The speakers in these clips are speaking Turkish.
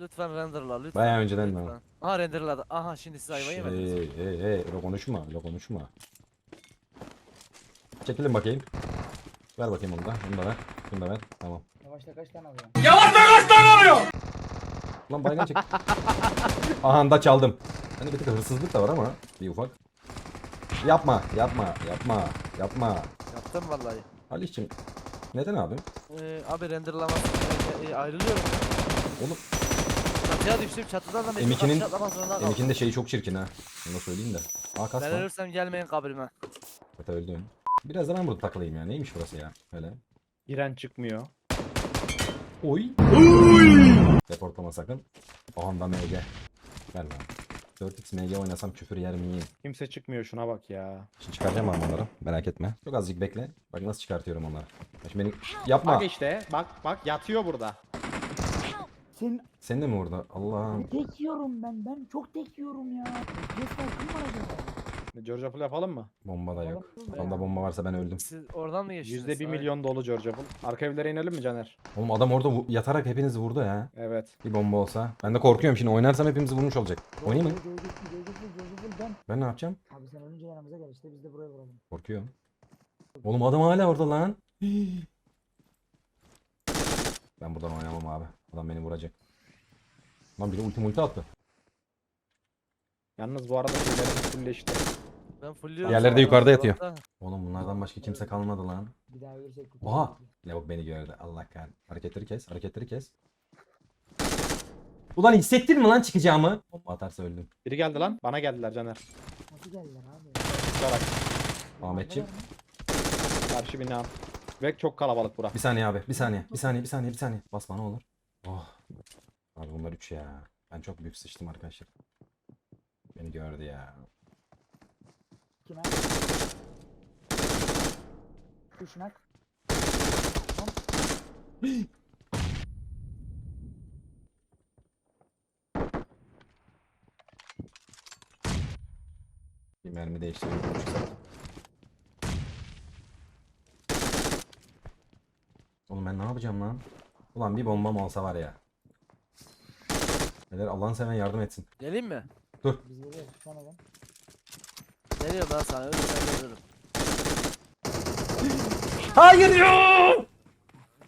Lütfen renderla lütfen. Bayağı önceden mi? lütfen. Aha renderladı. Aha şimdi siz ayva yemediniz. Hey hey hey öyle konuşma öyle konuşma. Çekilin bakayım. Ver bakayım onu da. Bunu da ver. Bunu da ver. Tamam. Yavaşta kaç tane alıyor? Lan bayrağı çek. Aha da çaldım. Hani bir tık hırsızlık da var ama bir ufak. Yapma, yapma, yapma, yapma. Yaptım vallahi. Halih'cim neden abi? Ee, abi renderlaması e, e, ayrılıyorum. Oğlum Çatıya düştüm çatıdan da mecbur M2'nin kapıya atlamak zorunda kaldım. M2'nin de şeyi çok çirkin ha. Bunu da söyleyeyim de. Aa kas Ben ölürsem gelmeyin kabrime. Zaten öldüm. Biraz da ben burada takılayım ya. Neymiş burası ya? Öyle. Giren çıkmıyor. Oy. Reportlama sakın. Aha da MG. Ver lan. 4x MG oynasam küfür yer miyim? Kimse çıkmıyor şuna bak ya. Şimdi çıkaracağım abi onları. Merak etme. Çok azıcık bekle. Bak nasıl çıkartıyorum onları. Şimdi benim... Yapma. Bak işte bak bak yatıyor burada. Sen Senin de mi orada? Allah'ım. tek yiyorum ben. Ben çok tek yiyorum ya. Resmen kim var acaba? George Apple yapalım mı? Bomba da yok. Onda bomba varsa ben öldüm. Siz oradan mı geçtiniz? Yüzde bir Ay, milyon dolu George Apple. Arka evlere inelim mi Caner? Oğlum adam orada vu- yatarak hepinizi vurdu ya. Evet. Bir bomba olsa. Ben de korkuyorum şimdi oynarsam hepimizi vurmuş olacak. Oynayayım mı? Ben. Ne yapacağım? Abi sen ölünce yanımıza gel işte biz de buraya vuralım. Korkuyorum. Oğlum adam hala orada lan. Ben buradan oynamam abi. Adam beni vuracak. Lan biri ulti multi attı. Yalnız bu arada şeylerimiz fulleşti. Ben de sonra yukarıda yatıyor. Oğlum bunlardan başka kimse kalmadı lan. Bir daha kutu. Oha! Lavuk beni gördü. Allah kahretsin. Hareketleri kes. Hareketleri kes. Ulan hissettin mi lan çıkacağımı? Bomba atarsa öldüm. Biri geldi lan. Bana geldiler Caner. Nasıl geldiler abi? Bak Ahmetciğim. karşı bina. Ve çok kalabalık bura. Bir saniye abi. Bir saniye. Bir saniye. Bir saniye. Bir saniye. Basma ne olur. Oh. Abi bunlar 3 ya. Ben çok büyük sıçtım arkadaşlar. Beni gördü ya. Kime? Kuşnak. Bir mermi değiştireyim. Oğlum ben ne yapacağım lan? Ulan bir bombam olsa var ya. Neler Allah'ın seven yardım etsin. Geleyim mi? Biz geliyoruz. Sana ben. Geliyorum ben sana ölürsem ölürüm. Hayır ya!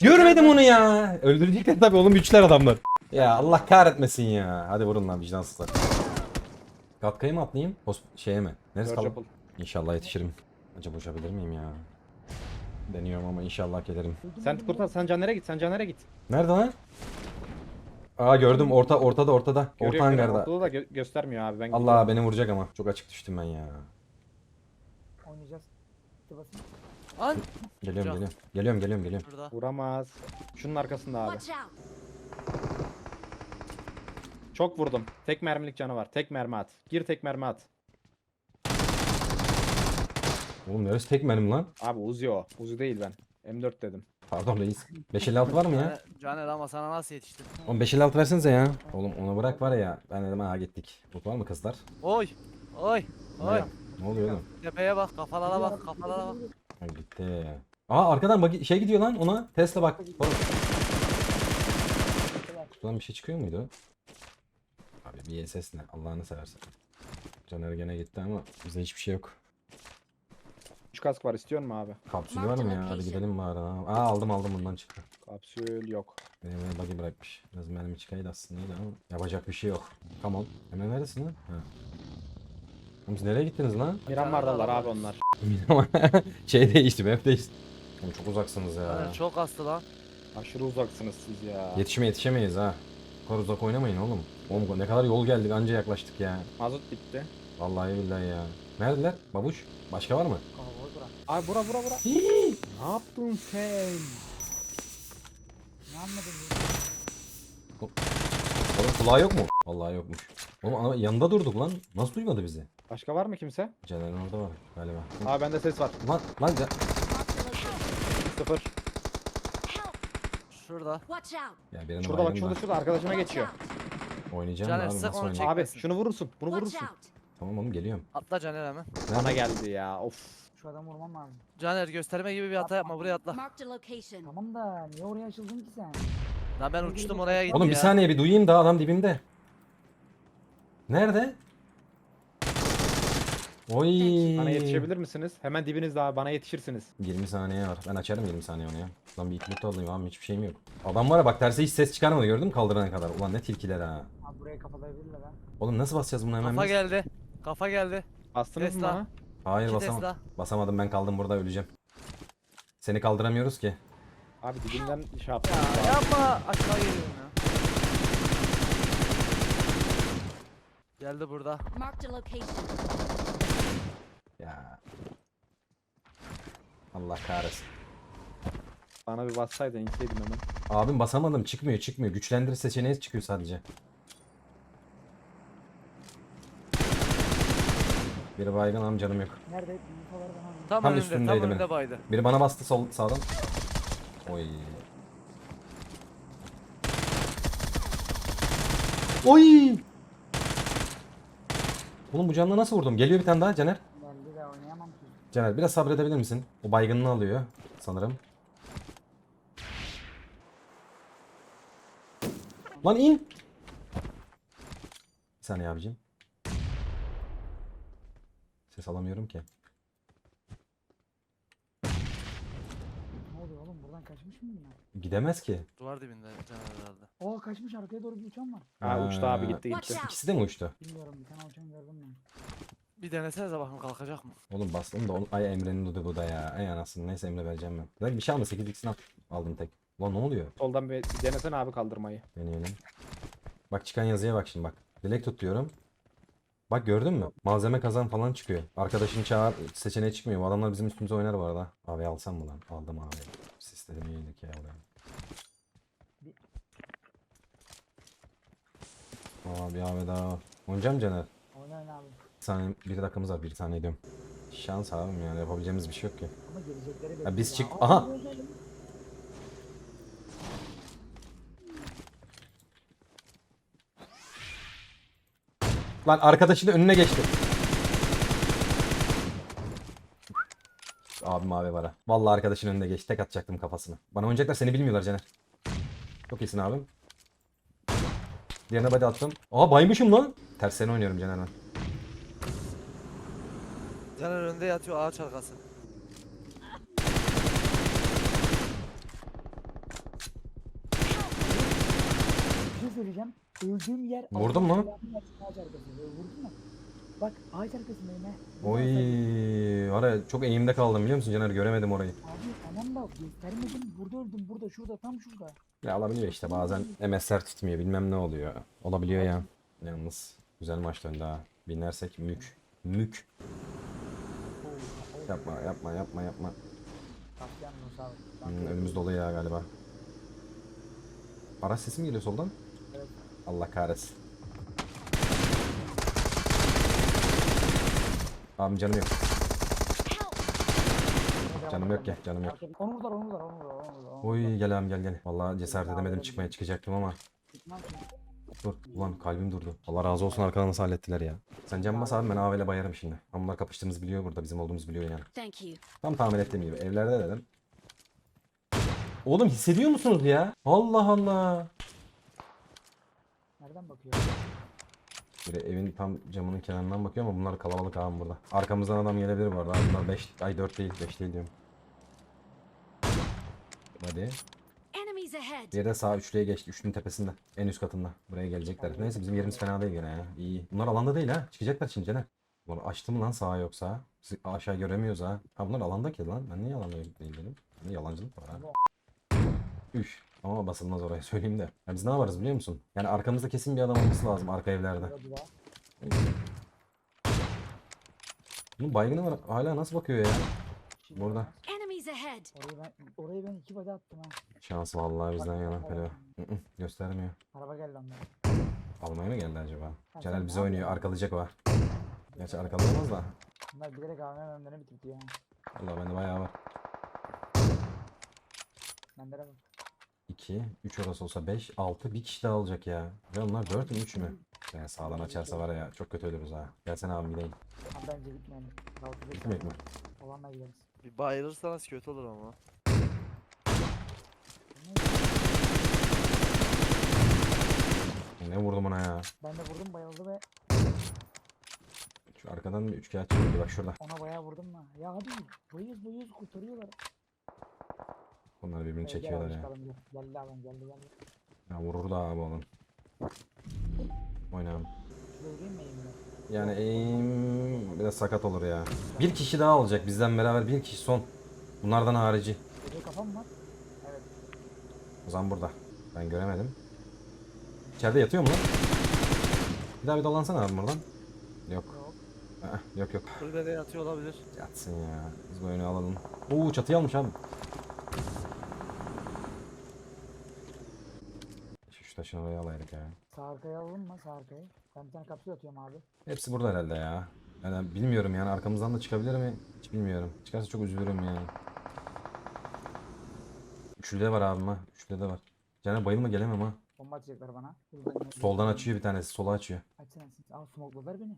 Görmedim onu ya. Öldürecekler tabii oğlum güçler adamlar. Ya Allah kahretmesin ya. Hadi vurun lan vicdansızlar. Katkayı mı atlayayım? Hos şeye mi? Neresi? Apple. İnşallah yetişirim. Acaba uçabilir miyim ya? Deniyorum ama inşallah gelirim. Sen kurtar sen Caner'e git sen Caner'e git. Nerede lan? Aa gördüm orta ortada ortada. Orta Görüyor, görüyor. hangarda. Ortada da gö- göstermiyor abi ben Allah beni vuracak ama. Çok açık düştüm ben ya. Oynayacağız. An Geliyorum geliyorum. Geliyorum geliyorum geliyorum. şurada. Vuramaz. Şunun arkasında abi. Çok vurdum. Tek mermilik canı var. Tek mermi at. Gir tek mermi at. Oğlum neresi tek benim lan? Abi Uzi o. Uzi değil ben. M4 dedim. Pardon reis. 556 var mı ya? Caner, ama sana nasıl yetiştim? Oğlum 556 versenize ya. Oğlum onu bırak var ya. Ben dedim ha gittik. Bot var mı kızlar? Oy. Oy. Oy. Ne oluyor oğlum? Tepeye bak kafalara bak kafalara bak. Ha, gitti. Aa arkadan bak şey gidiyor lan ona. Tesla bak. Oğlum. Kutudan bir şey çıkıyor muydu? Abi bir ses ne? Allah'ını seversen. Caner gene gitti ama bize hiçbir şey yok. 3 kask var istiyor mu abi? Kapsülü var mı ya? Hadi gidelim bari. ha. Aa aldım aldım bundan çıktı. Kapsül yok. Benim eve buggy bırakmış. Biraz mermi çıkaydı aslında iyiydi ama yapacak bir şey yok. Tamam. Hemen neredesin lan? Ha. Oğlum siz nereye gittiniz lan? Miramar'dalar abi onlar. şey değişti, map değişti. Oğlum çok uzaksınız ya. Caner çok hastı lan. Aşırı uzaksınız siz ya. Yetişime yetişemeyiz ha. Bu kadar uzak oynamayın oğlum. Oğlum ne kadar yol geldik anca yaklaştık ya. Mazot bitti. Vallahi billahi ya. Neredeler? Babuş. Başka var mı? Abi bura bura bura. ne yaptın sen? Ne anladın? Oğlum kulağı yok mu? Vallahi yokmuş. Oğlum ama yanında durduk lan. Nasıl duymadı bizi? Başka var mı kimse? Caner'in orada var galiba. Abi bende ses var. Lan lan Ca- Sıfır. Şurada. Watch out! Ya birini Şurada bak şurada da. şurada arkadaşıma Watch geçiyor. out! Oynayacağım Caner, abi sık nasıl onu oynayacağım? Abi şunu vurursun. Bunu Watch vurursun. out! Tamam oğlum geliyorum. Atla Caner hemen. Bana geldi ya. Of. Şu adamı vurmam lazım. Caner gösterme gibi bir hata yapma buraya atla. Marked a location. Tamam da niye oraya açıldın ki sen? Lan ben uçtum oraya gittim Oğlum ya. bir saniye bir duyayım da adam dibimde. Nerede? Oy. Bana yetişebilir misiniz? Hemen dibinizde abi bana yetişirsiniz. 20 saniye var. Ben açarım 20 saniye onu ya. Lan bir iklimit alayım abi hiçbir şeyim yok. Adam var ya bak terse hiç ses çıkarmadı gördün mü kaldırana kadar. Ulan ne tilkiler ha. Abi buraya kafalayabilirler ha. Oğlum nasıl basacağız bunu hemen Kafa biz? geldi. Kafa geldi. Bastınız mı Tesla. bana? Hayır İki basamadım. Tesla. Basamadım ben kaldım burada öleceğim. Seni kaldıramıyoruz ki. Abi dibinden şey yaptım. Ya yapma. Aşağı geliyorum ya. Geldi burada. Marked a location. Ya. Allah kahretsin. Bana bir bassaydın inseydim hemen. Abim basamadım çıkmıyor çıkmıyor. Güçlendir seçeneği çıkıyor sadece. Biri baygın am canım yok. Nerede? İnfoları bana alın. Tam, Tam önünde. üstündeydi Tam benim. önünde baydı. Biri bana bastı sol sağdan. Oy. Oy. Oğlum bu canlı nasıl vurdum? Geliyor bir tane daha Caner. Geldi de oynayamam ki. Caner biraz sabredebilir misin? O baygınını alıyor sanırım. Lan in. Bir saniye abicim. Ses alamıyorum ki. Ne oluyor oğlum buradan kaçmış mı bunlar? Gidemez ki. Duvar dibinde herhalde. Oo kaçmış arkaya doğru bir uçan var. Ha uçtu abi gitti gitti. İkisi de mi uçtu? Bilmiyorum bir tane uçan gördüm ben. Bir denesenize bakın kalkacak mı? Oğlum bastım da onu... Ay Emre'nin dudu bu da ya. Ay anasını neyse Emre vereceğim ben. Lan bir şey alma 8 x'ini al. Aldım tek. Lan ne oluyor? Soldan bir, bir denesene abi kaldırmayı. Deneyelim. Bak çıkan yazıya bak şimdi bak. Dilek tut diyorum. Bak gördün mü? Malzeme kazan falan çıkıyor. Arkadaşını çağır seçeneği çıkmıyor. Bu adamlar bizim üstümüze oynar bu arada. Abi alsam mı lan? Aldım abi. Sistemi yedik ya oraya. Aa bir abi daha. Oynayacağım Caner? Oyna oyna abi. Bir saniye, bir dakikamız var. Bir tane ediyorum. Şans abim yani yapabileceğimiz bir şey yok ki. Ama gelecekleri biz bekliyor. çık- Aa, Aha! Lan arkadaşının önüne geçti. Abi var ha. Vallahi arkadaşın önüne geçti. Tek atacaktım kafasına. Bana oynayacaklar seni bilmiyorlar Caner. Çok iyisin abim. Diğerine body attım. Aa baymışım lan. Tersine oynuyorum Caner ben. Caner önünde yatıyor ağaç arkası. Bir şey söyleyeceğim. Öldüğüm yer... Vurdun mu? Ağaç. Vurdun mu? Bak ağaç arkasındayım he. Oy, var ya çok eğimde kaldım biliyor musun Caner? Göremedim orayı. Abi tamam da göstermedim. Burada öldüm. Burada şurada tam şurada. Ya olabiliyor işte bazen MSR tutmuyor bilmem ne oluyor. Olabiliyor ya. Yalnız güzel maç döndü ha. Binersek mük. Mük. Yapma yapma yapma yapma. Hmm, önümüz dolu ya galiba. Araç sesi mi geliyor soldan? Allah kahretsin. Abim canım yok. Canım yok ya canım yok. Onu vurdular onu vurdular onu vurdular onu vurdular. onu Oy gel abim gel gel. Vallahi cesaret edemedim çıkmaya çıkacaktım ama. Dur ulan kalbim durdu. Allah razı olsun arkadan nasıl hallettiler ya. Sen can bas abi ben AV'yle bayarım şimdi. Ama bunlar kapıştığımızı biliyor burada bizim olduğumuzu biliyor yani. Thank you. Tam tahmin ettiğim gibi evlerde dedim. Oğlum hissediyor musunuz ya? Allah Allah. Nereden bakıyor? Böyle evin tam camının kenarından bakıyor ama bunlar kalabalık abi burada. Arkamızdan adam gelebilir bu arada. Abi Bunlar 5, ay 4 değil 5 değil diyorum. Hadi. Enemies ahead. Diğeri de sağ üçlüye geçti. Üçlünün tepesinde. En üst katında. Buraya gelecekler. Neyse bizim yerimiz fena değil gene ya. İyi. Bunlar alanda değil ha. Çıkacaklar şimdi Caner. Bunlar açtı mı lan sağa yoksa? Siz aşağı göremiyoruz ha. Ha bunlar alanda ki lan. Ben niye alanda değil dedim? Ne yalancılık var ha. Üf. Ama basılmaz oraya söyleyeyim de. Ya biz ne yaparız biliyor musun? Yani arkamızda kesin bir adam olması lazım arka evlerde. Bunun baygını var. Hala nasıl bakıyor ya? Burada. Enemies ahead. Orayı ben, orayı ben iki body attım ha. Şans vallahi bizden yana Pelo. Göstermiyor. Araba geldi onlara. Almaya mı geldi acaba? Celal bize oynuyor. Arkalayacak o. Gerçi arkalayamaz da. Bunlar bilerek AVM önlerini bitirdi ya. Allah bende bayağı var. Bende de bak. 2, 3 orası olsa 5, 6 bir kişi daha olacak ya. Ve onlar 4 mü 3 mü? Yani sağdan açarsa var ya çok kötü ölürüz ha. Gelsene abi gidelim. Ha, bence gitmeyelim. Beş Gitmeyek mi? Olanla gideriz. Bir bayılırsanız kötü olur ama. ya. Ben de vurdum bayıldı ve Şu arkadan bir üçgen çıkıyor bak şurada. ona bayağı vurdum da. Ya hadi boyuz boyuz kurtarıyorlar. Bunlar birbirini Ee, gel çekiyorlar abi ya. çıkalım, gel. Ya vurur da abi oğlum. Oynayalım. Şuraya vurayım mı eğimle? Yani aim biraz sakat olur ya. Bir kişi daha olacak bizden beraber bir kişi son. Bunlardan harici. Gece kafam var. Evet. O zaman burada. Ben göremedim. İçeride yatıyor mu lan? Bir daha bir dolansana abi buradan. Yok. Yok. Yok yok. Kulübede yatıyor olabilir. Yatsın ya. Biz bu oyunu alalım. Oo çatıyı almış abi. Şu, şu taşın oraya alaydık ya. Sağ arkaya alalım mı sağ arkaya? Ben bir tane kapsül atıyorum abi. Hepsi burada herhalde ya. Yani bilmiyorum yani arkamızdan da çıkabilir mi? Hiç bilmiyorum. Çıkarsa çok üzülürüm yani. Üçlü de var abim ha. Üçlü de var. Caner bayılma gelemem ha. Bomba atacaklar bana. Soldan açıyor bir tanesi. Sola açıyor. Açsana açsana. Aa smokladılar beni.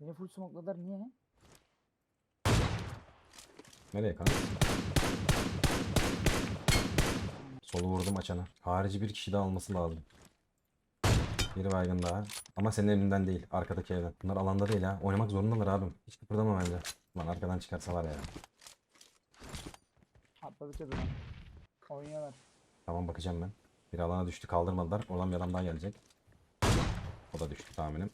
Beni full smokladılar niye? Nereye kanka? Solu vurdum açana. Harici bir kişi daha alması lazım. Biri baygın daha. Ama senin elinden değil. Arkadaki evden. Bunlar alanda değil ha. Oynamak zorundalar abim. Hiç kıpırdama bence. Lan arkadan çıkarsa var ya. Atladı çatıdan. Oynuyorlar. Tamam bakacağım ben. Bir alana düştü kaldırmadılar. Oradan bir adam daha gelecek. O da düştü tahminim.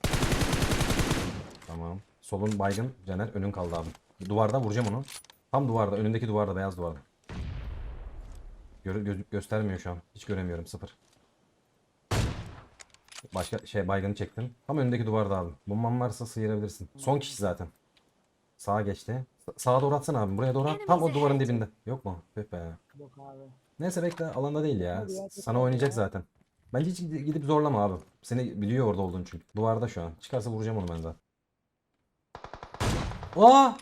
Tamam. Solun baygın. Caner önün kaldı abi. Duvarda vuracağım onu. Tam duvarda. Önündeki duvarda. Beyaz duvarda. Gö gö- göstermiyor şu an. Hiç göremiyorum. Sıfır. Başka şey baygını çektim. Tam önündeki duvarda abi. Bomban varsa sıyırabilirsin. Son kişi zaten. Sağa geçti. Sa- Sağa doğru atsana abi. Buraya doğru at. Tam o duvarın dibinde. Yok mu? Yok be. Yok abi. Neyse bekle alanda değil ya. Sana oynayacak ya. zaten. Bence hiç gidip zorlama abi. Seni biliyor orada olduğunu çünkü. Duvarda şu an. Çıkarsa vuracağım onu ben zaten. Aa!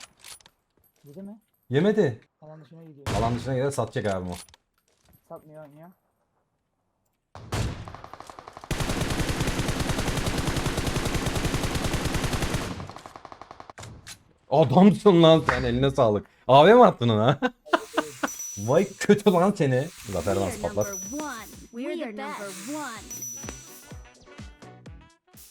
Yedi mi? Yemedi. Alan dışına gidiyor. Alan dışına gider satacak abim o. Satmıyor oynuyor. Adamsın lan sen eline sağlık. Abi mi attın ona? Vay kötü lan seni. Zafer We dans are patlar. We're the number one.